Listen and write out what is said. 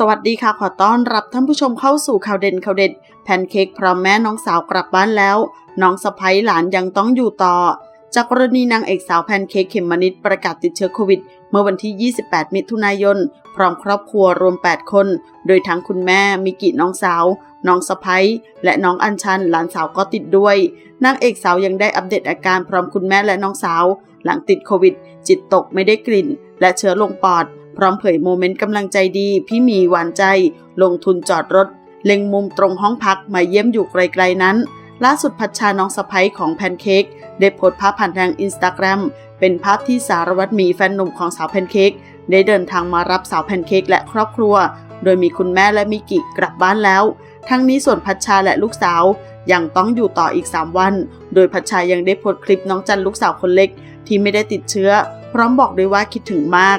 สวัสดีค่ะ ขอต้อนรับท่านผู้ชมเข้าสู่ข่าวเด่นข่าวเด็ด แพนเค้กพร้อมแม่น้องสาวกลับบ้านแล้ว น้องสะพ้ยหลานยังต้องอยู่ต่อ จากกรณีนางเอกสาวแพนเค้กเขมมนิดประกาศติดเชื้อโควิด เมื่อวันที่ 28 มิถุนายน พร้อมครอบครัวรวม 8 คน โดยทั้งคุณแม่ มิกิน้องสาว น้องสะพ้ยและน้องอัญชันหลานสาวก็ติดด้วย นางเอกสาวยังได้อัปเดตอาการพร้อมคุณแม่และน้องสาว หลังติดโควิด จิตตกไม่ได้กลิ่น และเชื้อลงปอด พร้อมเผยโมเมนต์กำลังใจดี พี่หมีหวานใจ ลงทุนจอดรถ เล็งมุมตรงห้องพักมาเยี่ยมอยู่ไกลๆนั้น ล่าสุดพัชชาน้องสะพ้ยของแพนเค้กได้โพสต์ภาพผ่านทางอินสตาแกรมเป็นภาพที่สารวัตรหมีแฟนหนุ่มของสาวแพนเค้กได้เดินทางมารับสาวแพนเค้กและครอบครัว โดยมีคุณแม่และมิกิกลับบ้านแล้ว ทั้งนี้ส่วนพัชชาและลูกสาวยังต้องอยู่ต่ออีก 3 วัน โดยพัชชายังได้โพสต์คลิปน้องจันลูกสาวคนเล็ก ที่ไม่ได้ติดเชื้อ พร้อมบอกด้วยว่าคิดถึงมาก